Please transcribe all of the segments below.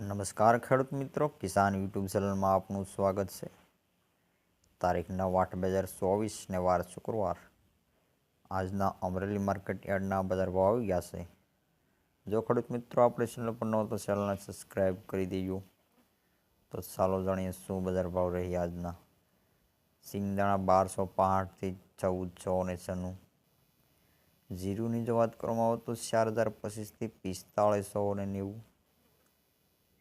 નમસ્કાર ખેડૂત મિત્રો, કિસાન યુટ્યુબ ચેનલમાં આપનું સ્વાગત છે. તારીખ નવ આઠ બે હજાર ચોવીસને વાર શુક્રવાર. આજના અમરેલી માર્કેટ યાર્ડના બજાર ભાવ આવી ગયા છે. જો ખેડૂત મિત્રો આપણે ચેનલ પર ન તો ચેનલને સબસ્ક્રાઈબ કરી દેજો. તો ચાલો જાણીએ શું બજાર ભાવ રહી આજના. સિંગદાણા બારસો પાંઠથી ચૌદસો ને છનું જીરુની જો વાત કરવામાં આવે તો ચાર હજાર પચીસથી પિસ્તાળીસો ને નેવું.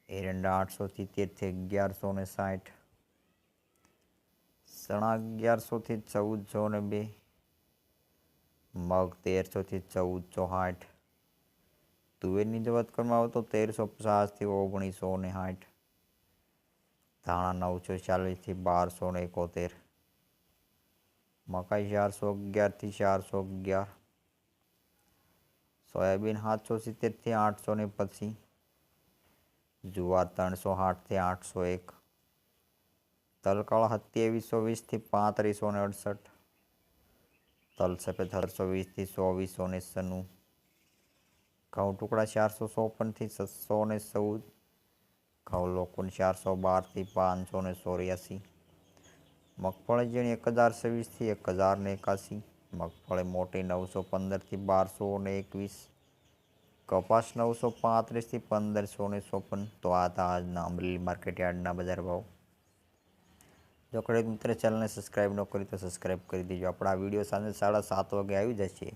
એરંડા આઠસોથી તેરથી અગિયારસો ને સાઠ. ચણા અગિયારસોથી ચૌદસો ને બે. મગ તેરસોથી ચૌદસો સાઠ તુવેરની જો વાત કરવામાં આવે તો તેરસો પચાસથી ઓગણીસો ને સાઠ ધાણા નવસો ચાલીસથી બારસો ને એકોતેર. મકાઈ ચારસો અગિયારથી ચારસો અગિયાર. સોયાબીન સાતસો સિત્તેરથી આઠસો ને પછી જુવાર ત્રણસો આઠથી આઠસો એક. તલકળ સત્યાવીસો વીસથી પાંત્રીસો ને અડસઠ. તલ સફેદ અઢારસો વીસથી ચોવીસો ને સનું ઘઉં ટુકડા ચારસો ચોપનથી છસો ને ચૌદ. ઘઉં લોકોને ચારસો બારથી પાંચસો ને ચોર્યાસી. મગફળી ઝીણી એક હજાર છવ્વીસથી એક હજાર ને એકાસી. મગફળી મોટી નવસો પંદરથી બારસો ને એકવીસ. કપાસ નવસો પાંત્રીસથી પંદરસો ને ચોપન તો આ હતા આજના અમરેલી માર્કેટ યાર્ડના બજાર ભાવ. જો ખેડૂત મિત્ર ચેનલને સબસ્ક્રાઈબ ન કરી તો સબસ્ક્રાઈબ કરી દેજો. આપણા વીડિયો સાંજે સાડા સાત વાગે આવી જશે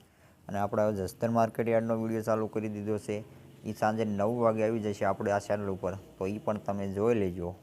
અને આપણે હવે જસ્તર માર્કેટ યાર્ડનો વીડિયો ચાલુ કરી દીધો છે. એ સાંજે નવ વાગે આવી જશે આપણે આ ચેનલ ઉપર. તો એ પણ તમે જોઈ લેજો.